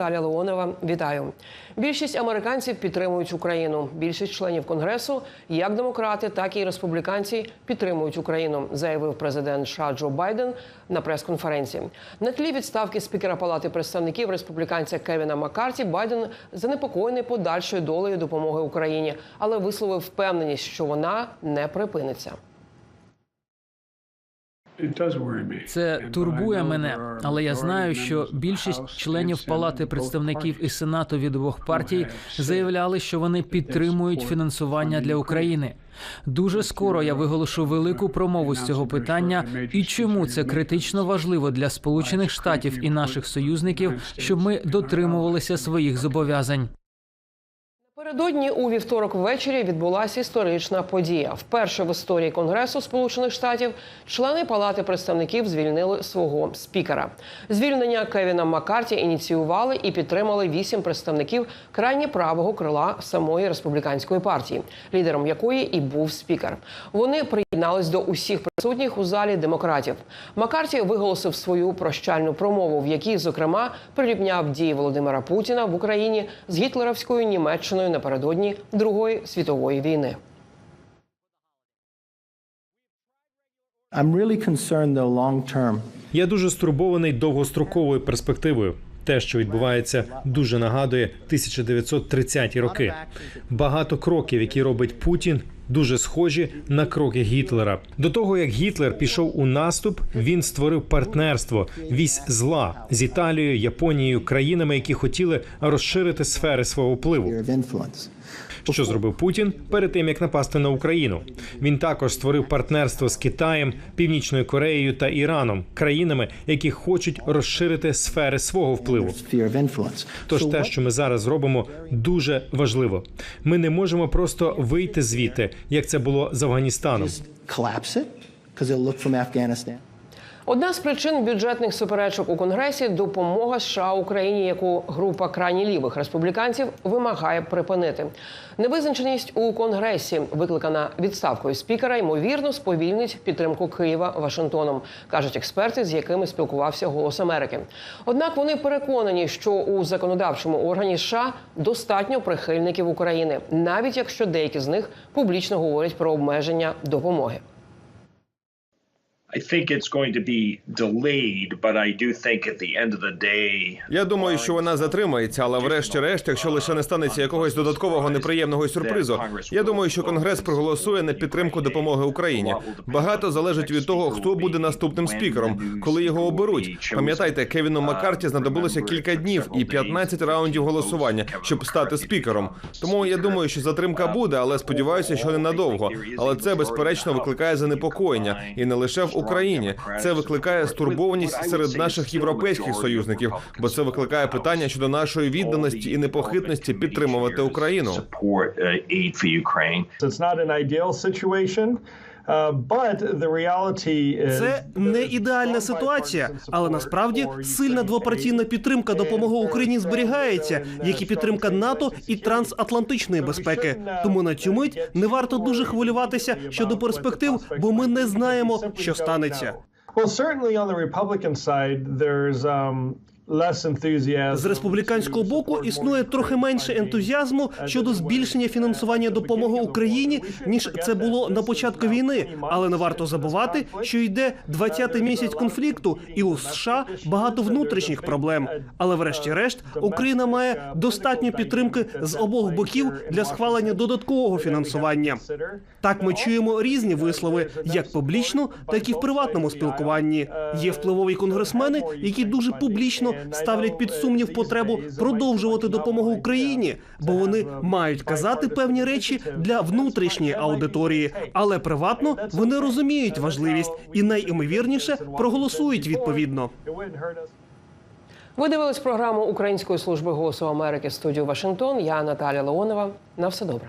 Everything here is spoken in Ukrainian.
Наталя Леонова, вітаю. Більшість американців підтримують Україну. Більшість членів конгресу, як демократи, так і республіканці, підтримують Україну, заявив президент США Джо Байден на прес-конференції. На тлі відставки спікера Палати представників республіканця Кевіна Маккарті Байден занепокоєний подальшою долею допомоги Україні, але висловив впевненість, що вона не припиниться. Це турбує мене, але я знаю, що більшість членів Палати представників і Сенату від обох партій заявляли, що вони підтримують фінансування для України. Дуже скоро я виголошу велику промову з цього питання і чому це критично важливо для Сполучених Штатів і наших союзників, щоб ми дотримувалися своїх зобов'язань. Напередодні у вівторок ввечері відбулася історична подія. Вперше в історії Конгресу Сполучених Штатів члени Палати представників звільнили свого спікера. Звільнення Кевіна Маккарті ініціювали і підтримали вісім представників крайні правого крила самої республіканської партії, лідером якої і був спікер. Вони приєднались до усіх присутніх у залі демократів. Маккарті виголосив свою прощальну промову, в якій, зокрема, прирівняв дії Володимира Путіна в Україні з гітлерівською Німеччиною напередодні Другої світової війни. I'm really concerned, though, long term. Я дуже стурбований довгостроковою перспективою. Те, що відбувається, дуже нагадує 1930-ті роки. Багато кроків, які робить Путін, дуже схожі на кроки Гітлера. До того як Гітлер пішов у наступ, він створив партнерство вісь зла з Італією, Японією, країнами, які хотіли розширити сфери свого впливу. Що зробив Путін перед тим, як напасти на Україну? Він також створив партнерство з Китаєм, Північною Кореєю та Іраном, країнами, які хочуть розширити сфери свого впливу. Тож те, що ми зараз робимо, дуже важливо. Ми не можемо просто вийти звідти, як це було з Афганістаном. Одна з причин бюджетних суперечок у Конгресі допомога США Україні, яку група крайні лівих республіканців вимагає припинити. Невизначеність у Конгресі, викликана відставкою спікера, ймовірно, сповільнить підтримку Києва Вашингтоном, кажуть експерти, з якими спілкувався Голос Америки. Однак вони переконані, що у законодавчому органі США достатньо прихильників України, навіть якщо деякі з них публічно говорять про обмеження допомоги. Я думаю, що вона затримається, але врешті-решт, якщо лише не станеться якогось додаткового неприємного сюрпризу, я думаю, що конгрес проголосує на підтримку допомоги Україні. Багато залежить від того, хто буде наступним спікером, коли його оберуть. Пам'ятайте, Кевіну Маккарті знадобилося кілька днів і 15 раундів голосування, щоб стати спікером. Тому я думаю, що затримка буде, але сподіваюся, що ненадовго. Але це безперечно викликає занепокоєння і не лише в Україні. Це викликає стурбованість серед наших європейських союзників, бо це викликає питання щодо нашої відданості і непохитності підтримувати Україну. Це не ідеальна for Is Це не ідеальна ситуація, але насправді сильна двопартійна підтримка допомоги Україні зберігається, як і підтримка НАТО і трансатлантичної безпеки. Тому на цю мить не варто дуже хвилюватися щодо перспектив, бо ми не знаємо, що станеться. Well, certainly on the Republican side, there's um. З республіканського боку існує трохи менше ентузіазму щодо збільшення фінансування допомоги Україні, ніж це було на початку війни. Але не варто забувати, що йде 20-й місяць конфлікту, і у США багато внутрішніх проблем. Але, врешті-решт, Україна має достатньо підтримки з обох боків для схвалення додаткового фінансування. Так ми чуємо різні вислови, як публічно, так і в приватному спілкуванні. Є впливові конгресмени, які дуже публічно ставлять під сумнів потребу продовжувати допомогу Україні, бо вони мають казати певні речі для внутрішньої аудиторії, але приватно вони розуміють важливість і найімовірніше проголосують відповідно. Ви дивились програму Української служби голосу Америки студію Вашингтон. Я Наталя Леонова. На все добре.